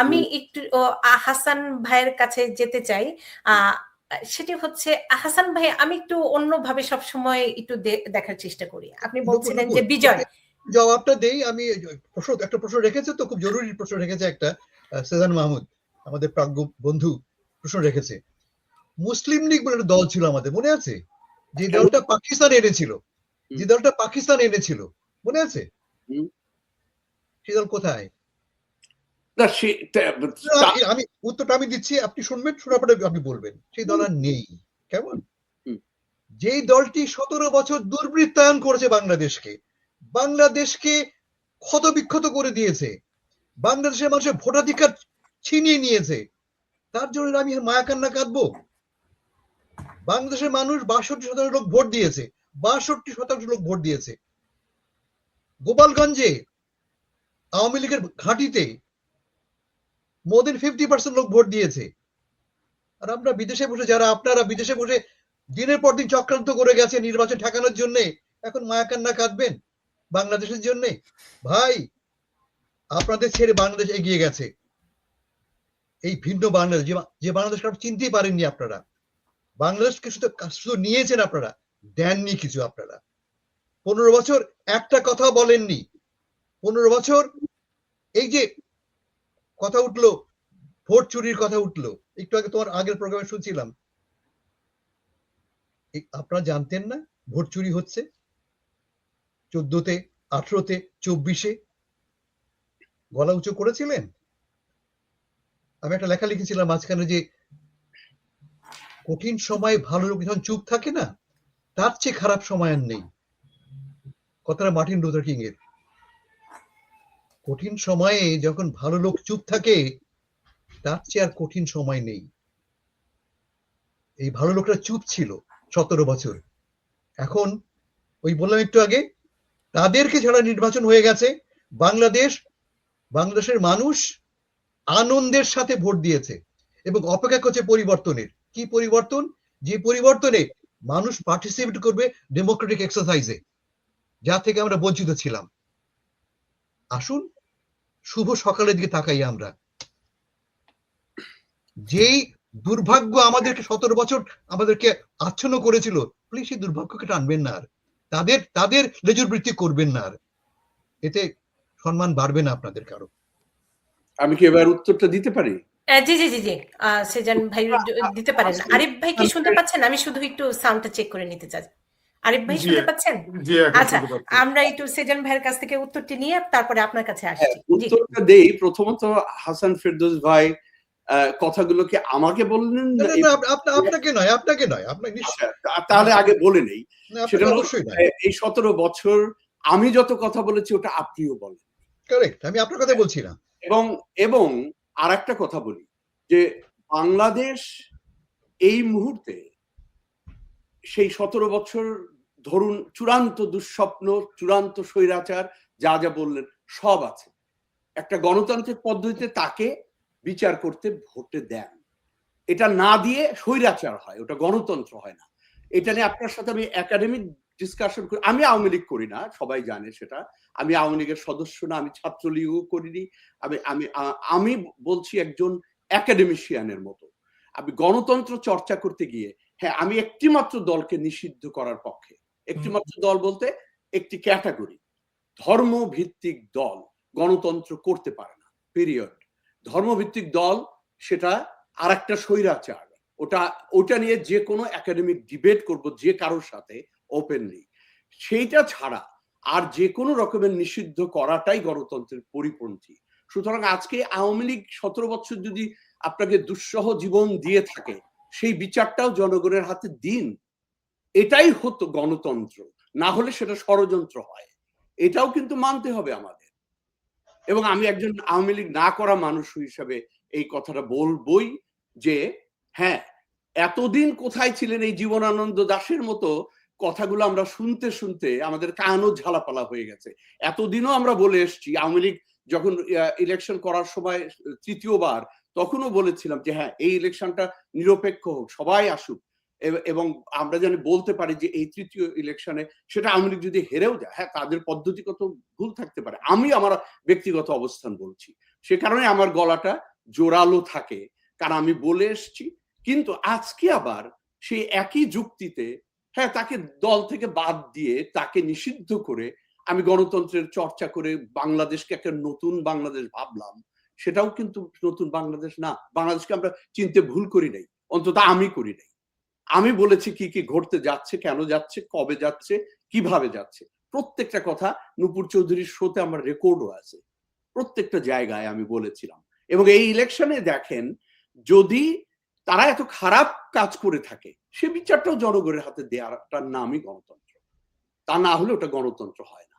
আমি একটু হাসান ভাইয়ের কাছে যেতে চাই। সেটি হচ্ছে হাসান ভাই আমি একটু অন্যভাবে সবসময় একটু দেখার চেষ্টা করি। আপনি বলছিলেন যে বিজয়। জবাবটা দেই আমি প্রশ্ন একটা প্রশ্ন রেখেছে তো খুব জরুরি প্রশ্ন রেখেছে একটা সেজান মাহমুদ আমাদের প্রাজ্ঞ বন্ধু প্রশ্ন রেখেছে। মুসলিম লীগ বলে একটা দল ছিল আমাদের মনে আছে? যে দলটা পাকিস্তান এনেছিল। যে দলটা পাকিস্তান এনেছিল মনে আছে? সে দল কোথায়? আমি উত্তরটা আমি দিচ্ছি আপনি শুনবেন শোনার পরে আপনি বলবেন। সেই দল আর নেই। কেমন? যেই দলটি সতেরো বছর দুর্বৃত্তায়ন করেছে বাংলাদেশকে বাংলাদেশকে ক্ষত বিক্ষত করে দিয়েছে বাংলাদেশের মানুষের ভোটাধিকার ছিনিয়ে নিয়েছে তার জন্য আমি মায়া কান্না কাঁদবো? বাংলাদেশের মানুষ বাষট্টি শতাংশ লোক ভোট দিয়েছে বাষট্টি শতাংশ লোক ভোট দিয়েছে। গোপালগঞ্জে আওয়ামী লীগের ঘাঁটিতে মোর দেন ফিফটি পার্সেন্ট লোক ভোট দিয়েছে। আর আমরা বিদেশে বসে, যারা আপনারা বিদেশে বসে দিনের পর দিন চক্রান্ত করে গেছে নির্বাচন ঠেকানোর জন্য, এখন মায়াকান্না কাঁদবেন বাংলাদেশের জন্য। ভাই, আপনাদের ছেড়ে বাংলাদেশ এগিয়ে গেছে। এই ভিন্ন বাংলাদেশ, যে বাংলাদেশ চিনতেই পারেননি আপনারা। বাংলাদেশকে শুধু শুধু নিয়েছেন আপনারা, দেননি কিছু আপনারা। পনেরো বছর একটা কথা বলেননি। পনেরো বছর এই যে কথা উঠল, ভোট চুরির কথা উঠল। একটু আগে তোমার আগের প্রোগ্রামে শুনছিলাম। আপনারা জানতেন না ভোট চুরি হচ্ছে? চোদ্দতে, আঠারোতে, চব্বিশে? গলা উঁচু করেছিলেন? আমি একটা লেখা লিখেছিলাম মাঝখানে যে, কঠিন সময় ভালো লোক যখন চুপ থাকে না, তার চেয়ে খারাপ সময় আর নেই। কথাটা মার্টিন লুথার কিং এর কঠিন সময়ে যখন ভালো লোক চুপ থাকে, তার চেয়ে আর কঠিন সময় নেই। এই ভালো লোকরা চুপ ছিল সতেরো বছর। এখন, ওই বললাম একটু আগে, তাদেরকে ছাড়া নির্বাচন হয়ে গেছে, বাংলাদেশ, বাংলাদেশের মানুষ আনন্দের সাথে ভোট দিয়েছে এবং অপেক্ষা করছে পরিবর্তনের। কি পরিবর্তন? যে পরিবর্তনে মানুষ পার্টিসিপেট করবে ডেমোক্রেটিক এক্সারসাইজে যা থেকে আমরা বঞ্চিত ছিলাম। আসুন শুভ সকালের দিকে তাকাই আমরা। যেই দুর্ভাগ্য আমাদেরকে সতেরো বছর আমাদেরকে আচ্ছন্ন করেছিল প্লিজ সেই দুর্ভাগ্যকে টানবেন না আর। তাদের তাদের লেজুর বৃত্তি করবেন না আর। এতে সম্মান বাড়বে না আপনাদের কারও। আমি কি এবার উত্তরটা দিতে পারি? জি জি জি জি। সেজান ভাই দিতে পারেন। আরিফ ভাই কি শুনতে পাচ্ছেন? আমি শুধু একটু সাউন্ডটা চেক করে নিতে চাই। আরিফ ভাই শুনতে পাচ্ছেন? আচ্ছা আমরা একটু সেজান ভাইয়ের কাছ থেকে উত্তরটি নিয়ে তারপরে আপনার কাছে আসছি। উত্তরটা দেই। প্রথমত হাসান ফেরদৌস ভাই কথাগুলোকে আমাকে বললেন আপনাকে নয় আপনাকে নয় আপনাকে তাহলে আগে বলে নেই। সেটা অবশ্যই এই সতেরো বছর আমি যত কথা বলেছি ওটা আপনিও বলেন। কারেক্ট আমি আপনার কথা বলছি না। এবং এবং আর একটা কথা বলি যে বাংলাদেশ এই মুহূর্তে সেই সতেরো বছর ধরুন চূড়ান্ত দুঃস্বপ্ন, চূড়ান্ত স্বৈরাচার, যা যা বললেন, সব আছে। একটা গণতান্ত্রিক পদ্ধতিতে তাকে বিচার করতে ভোটে দেন। এটা না দিয়ে স্বৈরাচার হয়, ওটা গণতন্ত্র হয় না। এটা নিয়ে আপনার সাথে আমি একাডেমিক ডিসকাশন করি। আমি আওয়ামী লীগ করি না, সবাই জানে সেটা। আমি আওয়ামী লীগের সদস্য না, আমি ছাত্রলীগও করিনি। আমি আমি আমি বলছি একজন একাডেমিশিয়ানের মতো। আমি গণতন্ত্র চর্চা করতে গিয়ে হ্যাঁ আমি একটিমাত্র দলকে নিষিদ্ধ করার পক্ষে একটি মাত্র দল বলতে একটি ক্যাটাগরি। ধর্মভিত্তিক দল গণতন্ত্র করতে পারে না পিরিয়ড ধর্মভিত্তিক দল সেটা আর একটা স্বৈরাচার। ওটা ওটা নিয়ে যে কোনো একাডেমিক ডিবেট করব যে কারোর সাথে ওপেনলি সেইটা ছাড়া আর যে কোনো রকমের নিষিদ্ধ করাটাই গণতন্ত্রের পরিপন্থী। সুতরাং আজকে আওয়ামী লীগ সতেরো বছর যদি আপনাকে দুঃসহ জীবন দিয়ে থাকে, সেই বিচারটাও জনগণের হাতে দিন। এটাই হতো গণতন্ত্র। না হলে সেটা ষড়যন্ত্র হয়। এটাও কিন্তু মানতে হবে আমাদের। এবং আমি একজন আওয়ামী লীগ না করা মানুষ হিসাবে এই কথাটা বলবই যে হ্যাঁ এতদিন কোথায় ছিলেন এই জীবনানন্দ দাসের মতো কথাগুলো আমরা শুনতে শুনতে আমাদের কানও ঝালাপালা হয়ে গেছে। এতদিনও আমরা বলে এসছি, আওয়ামী লীগ যখন ইলেকশন করার সময় তৃতীয়বার তখনও বলেছিলাম যে হ্যাঁ এই ইলেকশনটা নিরপেক্ষ হোক, সবাই আসুক। এবং আমরা জানি বলতে পারি যে এই তৃতীয় ইলেকশনে সেটা আওয়ামী লীগ যদি হেরেও যায় হ্যাঁ তাদের পদ্ধতিগত ভুল থাকতে পারে। আমি আমার ব্যক্তিগত অবস্থান বলছি। সে কারণে আমার গলাটা জোরালো থাকে, কারণ আমি বলে এসছি। কিন্তু আজকে আবার সেই একই যুক্তিতে হ্যাঁ তাকে দল থেকে বাদ দিয়ে তাকে নিষিদ্ধ করে আমি গণতন্ত্রের চর্চা করে বাংলাদেশকে একটা নতুন বাংলাদেশ ভাবলাম, সেটাও কিন্তু নতুন বাংলাদেশ না। বাংলাদেশকে আমরা চিনতে ভুল করি নাই, অন্তত আমি করি নাই। আমি বলেছি কি কি ঘটতে যাচ্ছে, কেন যাচ্ছে, কবে যাচ্ছে, কীভাবে যাচ্ছে। প্রত্যেকটা কথা নুপুর চৌধুরীর শোতে আমার রেকর্ডও আছে। প্রত্যেকটা জায়গায় আমি বলেছিলাম। এবং এই ইলেকশনে দেখেন, যদি তারা এত খারাপ কাজ করে থাকে, সে বিচারটাও জনগণের হাতে দেওয়াটার নামই গণতন্ত্র। তা না হলে ওটা গণতন্ত্র হয় না।